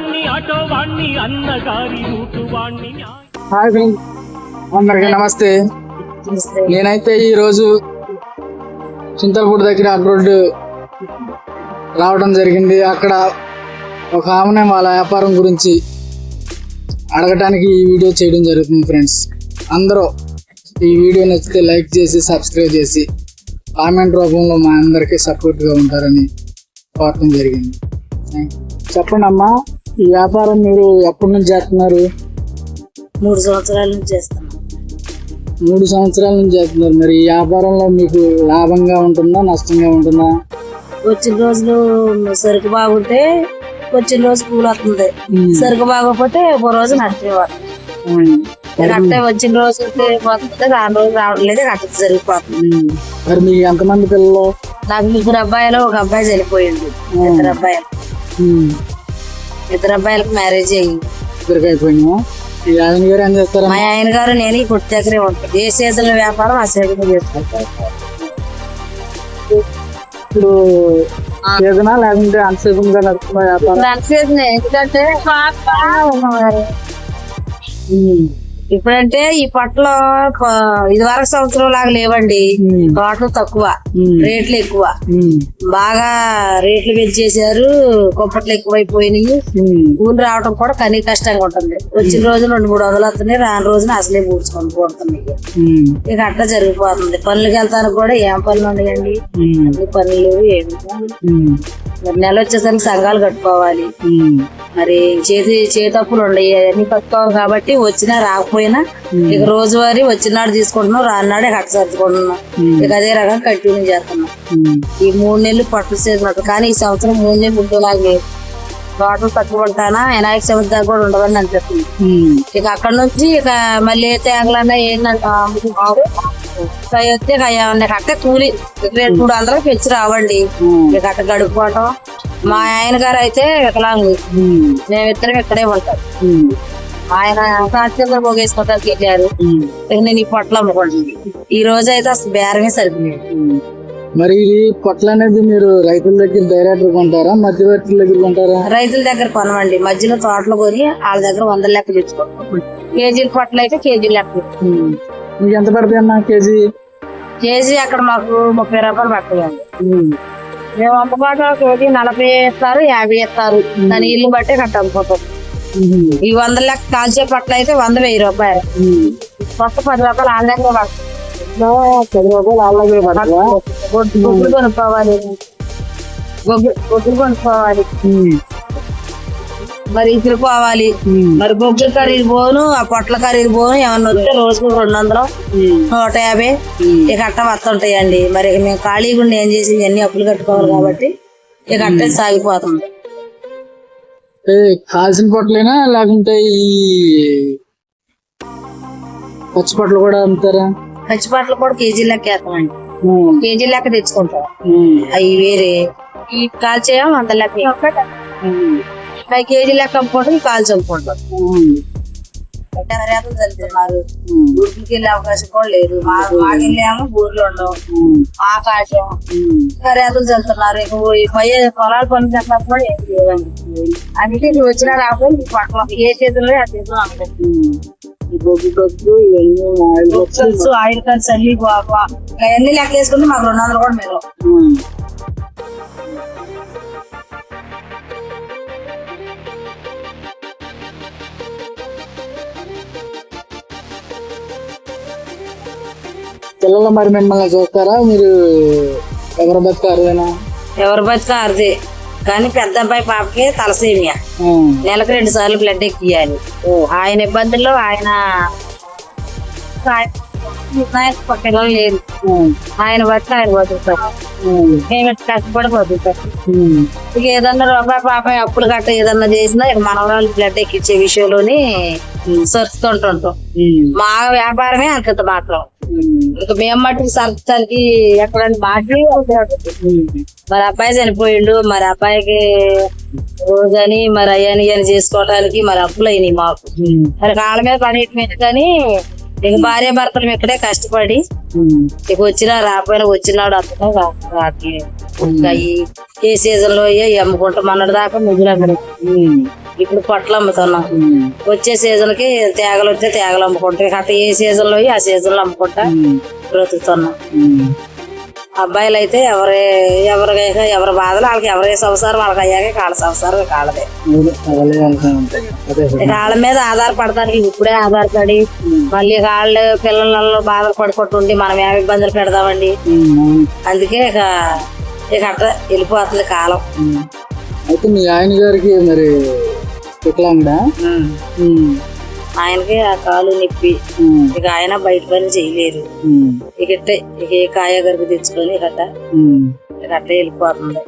వాణ్ణి ఆటో వాణ్ణి అన్నగారి రూటు వాణ్ణి న్యాయ హాయ్ ఫ్రెండ్స్ అందరికి నమస్తే. నేనైతే ఈ రోజు చింతలపూడి దగ్గర అక్రోడ్ రావడం జరిగింది. అక్కడ ఒక ఆమెనే వాళ్ళ వ్యాపారం గురించి అడగటానికి ఈ వీడియో చేయడం జరుగుతుంది ఫ్రెండ్స్. అందరూ ఈ వీడియో నచ్చితే లైక్ చేసి సబ్స్క్రైబ్ చేసి కామెంట్ రూపంలో మా అందరికీ సపోర్ట్గా ఉంటారని కోరటం జరిగింది. చెప్పండి అమ్మా ఈ వ్యాపారం మీరు ఎప్పటి నుంచి చేస్తున్నారు? మూడు సంవత్సరాల నుంచి చేస్తున్నాం. మూడు సంవత్సరాల నుంచి చేస్తున్నారు. మరి ఈ వ్యాపారంలో మీకు లాభంగా ఉంటుందా నష్టంగా ఉంటుందా? వచ్చిన రోజులు సరుకు బాగుంటే వచ్చిన రోజు కూలి వస్తుంది. సరుకు బాగోకపోతే ఒక రోజు నష్టం వస్తుంది వచ్చిన రోజు పోతుంది రాని రోజు రావడం లేదు అట్ట జరిగిపోతుంది. మరి మీకు ఎంతమంది పిల్లలు? నాకు ముగ్గురు అబ్బాయిలు ఒక అబ్బాయి చనిపోయింది. ఇద్దరు అబ్బాయిలు. ఇద్దరు అబ్బాయిలకు మ్యారేజ్ అయ్యింది ఇద్దరికి అయిపోయినా ఈ ఆయన గారు ఏం చేస్తారా మా ఆయన గారు నేను ఈ కొట్టు దగ్గరే ఉంటాను ఏ సీజన్ వ్యాపారం ఆ సీజన్ చేసుకుంటాను ఇప్పుడు సీజనా లేకుంటే అన్సీజన్గా నడుస్తున్న వ్యాపారం? ఎందుకంటే. ఇప్పుడంటే ఈ పట్ల ఇది వరకు సంవత్సరం లాగా లేవండి. తోటలు తక్కువ. రేట్లు ఎక్కువ. బాగా రేట్లు పెంచేశారు కొప్పట్లు ఎక్కువైపోయినాయి. ఊళ్ళు రావడం కూడా కనీ కష్టంగా ఉంటుంది వచ్చిన రోజు రెండు మూడు వందలు వస్తున్నాయి రాని రోజున అసలే పూడ్చుకొని పోతున్నాయి. ఇక అట్లా జరిగిపోతుంది పనులకి వెళ్తానికి కూడా ఏం పనులు ఉన్నాయండి. అన్ని పనులు లేవు ఏమి. మరి నెల వచ్చేసరికి సంఘాలు కట్టుకోవాలి. మరి చేతి చేతప్పులు ఉండయి అన్ని కట్టుకోవాలి కాబట్టి వచ్చినా రాకపోయినా ఇక రోజువారీ వచ్చినాడు తీసుకుంటున్నాం రాన్నాడు ఇక అట్ట సర్దుకుంటున్నాం. ఇక అదే రకంగా కంటిన్యూ చేస్తున్నాం. ఈ మూడు నెలలు పట్టు సీజన్ కానీ ఈ సంవత్సరం మూడు నెలలు ముందులాగా లేదు. తక్కువ ఉంటానా వినాయక చవితి దాకా కూడా ఉండవని అనిపిస్తుంది. ఇక అక్కడ నుంచి ఇక మళ్ళీ ఏ తేగలన్నా ఏంటంటే వస్తే కట్టే కూలి రెండు మూడు వందలు పెంచి రావండి. ఇక అట్ట గడుపుకోవటం. మా ఆయన గారు అయితే వికలాంగు ఉమ్. మేము ఇద్దరం ఇక్కడే ఉంటాం. ఆయన సాధ్యంగా పోగేసుకోవడానికి వెళ్ళారు. నేను ఈ పొట్టలు అమ్ముకుంటుంది ఈ రోజు అయితే అసలు బేరమే సరిపోయింది. మరి ఇది పొట్ల అనేది మీరు రైతుల దగ్గర డైరెక్ట్ కొంటారా? మధ్యవర్తుల దగ్గర కొంటారా? రైతుల దగ్గర కొనమండి. మధ్యలో తోటలు కొని వాళ్ళ దగ్గర వందల లెక్క తెచ్చుకుంటాం. కేజీల పొట్టలు అయితే కేజీ లెక్క. మీకు ఎంత పడుతుంది అన్న కేజీ? కేజీ అక్కడ మాకు ముప్పై రూపాయలు పడుతుందండి ఉమ్. మేము అమ్ముకోవడం కేజీ నలభై ఇస్తారు యాభై ఇస్తారు దాని ఇల్లు బట్టే కట్ట అమ్ముకుంటాం ఉమ్. ఈ వందల లెక్క కాల్చే పట్ల అయితే వంద వెయ్యి రూపాయలు. కొత్త పది రూపాయలు ఆన్లైన్లో పది రూపాయలు కొనుక్కోవాలి. గొగ్గు- గొడ్లు కొనుక్కోవాలి. మరి ఇసురు పోవాలి. మరి బొగ్గుల ఖరీదు పోను ఆ పొట్ల ఖరీదు పోను ఏమన్నా వస్తే రోజుకు రెండు వందలు. నూట యాభై. ఇక అట్ట వస్తుంటాయండి. మరి మేము ఖాళీగా ఉండి ఏం చేసి ఇవన్నీ అప్పులు కట్టుకోవాలి కాబట్టి ఇక అట్టే సాగిపోతుంది ఏ, కాల్చిన పొట్లేనా? లేకుంటే ఈ పచ్చి పొట్లు కూడా అమ్ముతారా? పచ్చిపాట్లు కూడా కేజీ లెక్క వేస్తామండి. కేజీ లెక్క తెచ్చుకుంటాం. అవి వేరే. ఈ కాల్చేయం వంద లెక్క ఉమ్. అవి కేజీ లెక్క అమ్ముకుంటాం ఈ కాల్చి అమ్ముకుంటాం ఉమ్. రేతలు చల్లుతున్నారు ఉమ్. ఊరికి వెళ్ళే అవకాశం కూడా లేదు మా మాకెళ్ళేమో ఊర్లో ఉండవు ఉమ్. ఆకాశం ఉమ్. రేతలు చల్లుతున్నారు ఇక పోయి పోయే పొలాలు పనులు చెప్పినప్పుడు కూడా ఏం లేదండి అందుకే ఇది వచ్చినా రాకపోయి ఈ పట్ల ఏ చేతుల్లో ఆ చేతుల్లో అమ్మలేదు ఉమ్. ఈ బొగ్గు ఖర్చు ఇవన్నీ ఆయిల్ ఖర్చు. ఖర్చు ఆయిల్ ఖర్చు అన్ని గోప అవన్నీ లెక్క వేసుకుంటే మాకు రెండు వందలు కూడా మిగలవు పిల్లలు మరి మిమ్మల్ని చూస్తారా? మీరు ఎవరు బతారునా ఎవరు బతికా అరదే కానీ పెద్ద అబ్బాయి పాపకి తలసేమియా నెలకు రెండు సార్లు బ్లడ్ ఎక్కియాలి. ఆయన ఇబ్బందుల్లో ఆయన పక్కన లేదు. ఆయన బట్టి ఆయన బతుకుతారు మేము కష్టపడి బతుకుతాం ఇక ఏదన్నా రూపాయి పాపాయి అప్పులు గట్ట ఏదన్నా చేసినా ఇక మనవరాలు బ్లడ్ ఎక్కించే విషయంలోని సరుతుంటుంటాం మా వ్యాపారమే అంత మాత్రం. ఇక మేము మట్టుకు సరచడానికి ఎక్కడంటే మాకి మరి అబ్బాయి చనిపోయిండు మరి అబ్బాయికి రోజని మరి అయ్యని అని చేసుకోవడానికి మరి అప్పులు అయినాయి మాకు. మరి కాళ్ళ మీద పని మీద కానీ ఇక భార్య భర్తలు ఇక్కడే కష్టపడి ఇక వచ్చినా రాకపోయినా వచ్చినాడు అతను వాటికి ఏ సీజన్లో అయ్యి అమ్ముకుంటాం అన్నది దాకా అక్కడ ఇప్పుడు పొట్టలు అమ్ముతున్నాం. వచ్చే సీజన్కి తేగలు వస్తే తేగలు అమ్ముకుంటాం. ఇక అట్ట ఏ సీజన్లో ఆ సీజన్లో అమ్ముకుంటా బ్రతుకుతున్నాం. అబ్బాయిలు అయితే ఎవరి ఎవరి ఎవరి బాధలు వాళ్ళకి ఎవరి సంసారం వాళ్ళకి అయ్యాక కాళ్ళ సంసారం కాళ్ళదే. వాళ్ళ మీద ఆధారపడతానికి ఇప్పుడే ఆధారపడి మళ్ళీ వాళ్ళు పిల్లలలో బాధలు పడుకుంటుండి మనం ఏమి ఇబ్బందులు పెడదామండి. అందుకే ఇక ఇక అట్ట వెళ్ళిపోతుంది కాలం. అయితే మీ ఆయన గారికి మరి వికలాంగుడా? ఆయనకి ఆ కాలు నొప్పి. ఇక ఆయన బయట పని చేయలేరు ఇక ఇట్టే ఇక ఏ కాయ గరుకు తెచ్చుకొని ఉమ్, ఇక అట్టే వెళ్ళిపోతుంది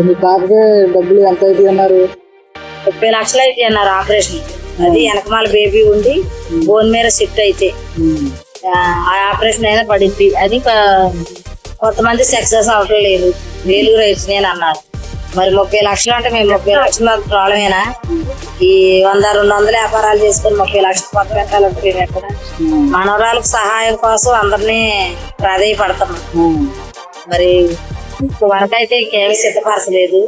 మీ పాపకి డబ్బులు ఎంత అయితే అన్నారు? ముప్పై లక్షలు అయితే అన్నారు ఆపరేషన్ అది వెనకమాల బేబీ ఉండి బోన్ మీద సిట్ అయితే. ఆపరేషన్ అయినా పడింది. అది కొంతమంది సక్సెస్ అవటం లేదు వేలు రైతునేని అన్నారు. మరి ముప్పై లక్షలు అంటే మేము ముప్పై లక్షల ప్రాబ్లమేనా? ఈ వంద రెండు వందల వ్యాపారాలు చేసుకొని ముప్పై లక్షలు పక్క పెట్టాలంటే మేము ఎక్కడ? మనవరాలకు సహాయం కోసం అందరినీ ప్రాధాయపడతాం ఉమ్, మరి మనకైతే ఇంకేమీ సిద్ధపరచలేదు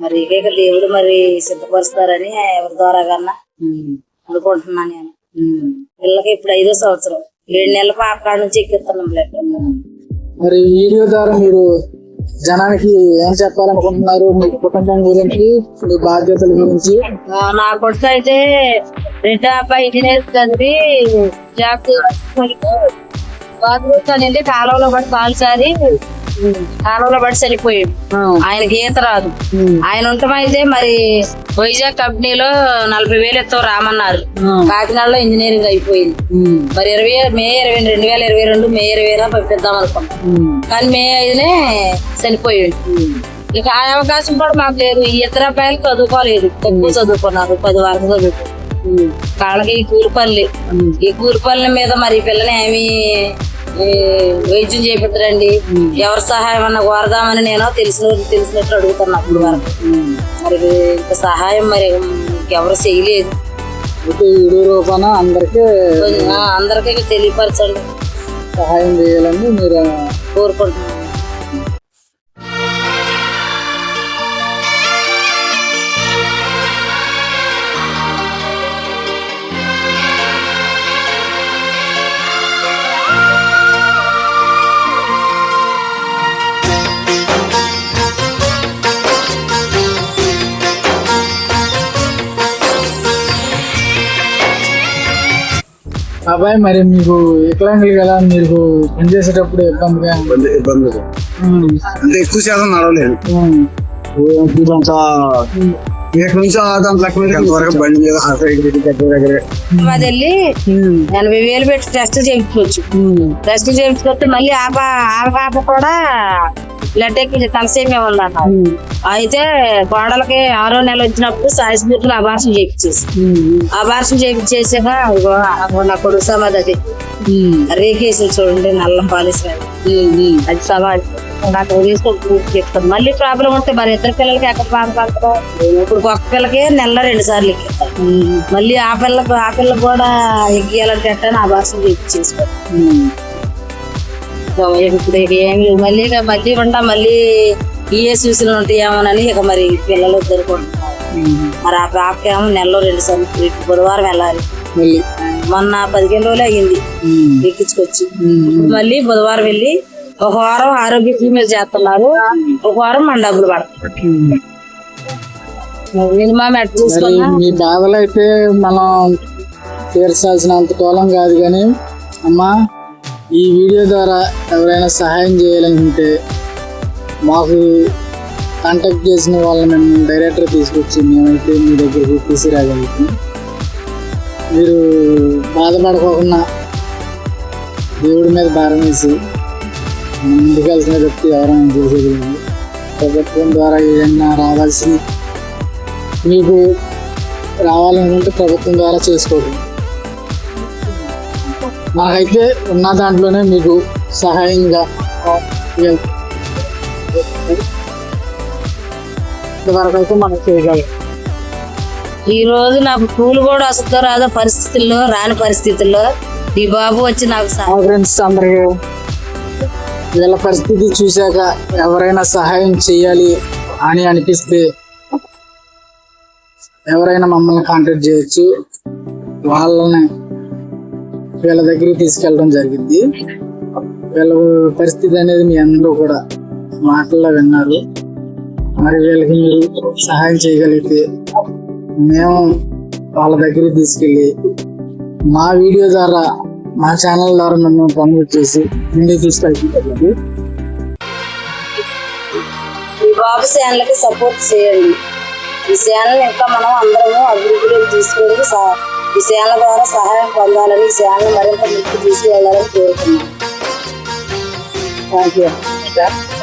మరి ఇక దేవుడు మరి సిద్ధపరుస్తారని ఎవరి ద్వారా కన్నా అనుకుంటున్నాను నేను. పిల్లకి ఇప్పుడు ఐదో సంవత్సరం. ఏడు నెలల పాప నుంచి ఎక్కిస్తున్నాం లెక్క మరి వీడియో ద్వారా మీరు జనానికి ఏం చెప్పాలనుకుంటున్నారు? మీ కుటుంబం గురించి మీ బాధ్యతల గురించి? నా కొడుకు అయితే రెండో అబ్బాయి ఇంజనీర్ చదివి జాబ్ బాత్రూమ్ కాలువలో పడి కాలు సారి కాలువలో పడి చనిపోయాడు ఆయనకి ఈత రాదు. ఆయన ఉండటమైతే మరి వైజాగ్ కంపెనీలో నలభై వేలు ఎత్తో రామన్నారు. కాకినాడలో ఇంజనీరింగ్ అయిపోయింది. మరి ఇరవై మే ఇరవై రెండు వేల ఇరవై రెండు మే ఇరవై పంపిద్దాం అనుకున్నాం. కానీ మే ఐదునే చనిపోయాడు. ఇక ఆ అవకాశం కూడా మాకు లేదు. ఈ ఇతర అబ్బాయిలు చదువుకోలేదు. తక్కువ చదువుకున్నారు. పది వరకు చదువుకున్నారు వాళ్ళకి ఈ కూలి పనులు ఈ కూలి పనుల మీద మరి ఈ పిల్లని ఏమి వైద్యం చేపిద్దరండి ఎవరి సహాయం అన్న కోరదామని నేను తెలిసిన తెలిసినట్టు అడుగుతున్నా అప్పుడు వరకు. మరి ఇంత సహాయం మరి ఎవరు చేయలేదు. రూపాన అందరికీ అందరికీ తెలియపరచండి. సహాయం చేయాలని మీరు కోరుకుంటున్నాను. అబ్బాయి మరి మీకు వికలాంగులు కదా? మీకు పనిచేసేటప్పుడు ఇబ్బందిగా ఇబ్బంది అంటే ఎక్కువ శాతం నడవలేదు. ఇక్కడ నుంచి బండి మీద అది వెళ్ళి ఎనభై వేలు పెట్టి టెస్ట్ చేయించుకోవచ్చు। టెస్ట్ చేయించుకుంటే మళ్ళీ ఆ పాప కూడా బ్లడ్ ఎక్కి తలసేమే ఉందన్న అయితే కోడలకి ఆరో నెల వచ్చినప్పుడు సాయిస్బీట్లో అబార్షన్ చేయించేసి అబార్షన్ చేయించేసాక నా కొడుకు సమాధి అది. రేకేసి చూడండి నల్లం పాలిస్ ఉమ్, ఉమ్. అది సమాధి. నాకు తీసుకొని చెప్తాను. మళ్ళీ ప్రాబ్లం ఉంటే మరి ఇద్దరు పిల్లలకి ఎక్కడ బాధపడతారు ఇప్పుడు ఒక్క పిల్లకే నెల రెండు సార్లు ఎక్కిస్తారు మళ్ళీ ఆ పిల్లకు ఆ పిల్ల కూడా ఎక్కియాలంటే అబార్షన్ చేయించేసుకోవాలి ఉమ్. ఇప్పుడు ఇక ఏం లేదు మళ్ళీ మళ్ళీ ఉంటా మళ్ళీ ఏ సూచనలు ఉంటాయేమోనని ఇక మరి పిల్లలు ఇద్దరు కొంటున్నారు మరి ఆ పాపకేమో నెలలో రెండు సార్లు బుధవారం వెళ్ళాలి. మళ్ళీ మొన్న పదిహేను రోజులు అయ్యింది. ఎక్కించుకొచ్చి. మళ్ళీ బుధవారం వెళ్ళి ఒక వారం ఆరోగ్యశ్రీ మీద చేస్తున్నారు. ఒక వారం మన డబ్బులు పడతాయి. ఉమ్. మినిమం మీ మనం తీర్చాల్సినంత కాలం కాదు కానీ అమ్మా ఈ వీడియో ద్వారా ఎవరైనా సహాయం చేయాలనుకుంటే మాకు కాంటాక్ట్ చేసిన వాళ్ళని మేము డైరెక్టర్ తీసుకొచ్చి మేమైతే మీ దగ్గరికి తీసుకురాగలుగుతాం. మీరు బాధపడుకోకుండా దేవుడి మీద భారం వేసి ముందుకెళ్తున్న వ్యక్తి ఎవరైనా చేసేది లేదు. ప్రభుత్వం ద్వారా ఏదైనా రావాల్సి మీకు రావాలనుకుంటే ప్రభుత్వం ద్వారా చేసుకోవడం మనకైతే ఉన్న దాంట్లోనే మీకు సహాయంగా ఇంతవరకు అయితే మనం చేయగలం ఈ రోజు నాకు పూలు కూడా వస్తుందో రాదో పరిస్థితుల్లో రాని పరిస్థితుల్లో ఈ బాబు వచ్చి నాకు ఫ్రెండ్స్ అందరికి వీళ్ళ పరిస్థితి చూశాక ఎవరైనా సహాయం చేయాలి అని అనిపిస్తే ఎవరైనా మమ్మల్ని కాంటాక్ట్ చేయొచ్చు. వాళ్ళని వీళ్ళ దగ్గరికి తీసుకెళ్ళడం జరిగింది. వీళ్ళ పరిస్థితి అనేది మీ అందరూ కూడా మాటల్లో విన్నారు. మరి వీళ్ళకి మీరు సహాయం చేయగలిగితే మేము వాళ్ళ దగ్గరికి తీసుకెళ్ళి మా వీడియో ద్వారా మా ఛానల్ ద్వారా నన్ను ప్రమోట్ చేసి ముందుకు తీసుకెళ్తుంది ఈ బాబు ఛానల్కి సపోర్ట్ చేయండి. ఈ ఛానల్ ఇంకా మనం అందరము అభివృద్ధిలోకి తీసుకెళ్ళి ఈ ఛానల్ ద్వారా సహాయం పొందాలని ఈ ఛానల్ మరింత ముందుకు తీసుకెళ్ళాలని కోరుతున్నాను థ్యాంక్ యూ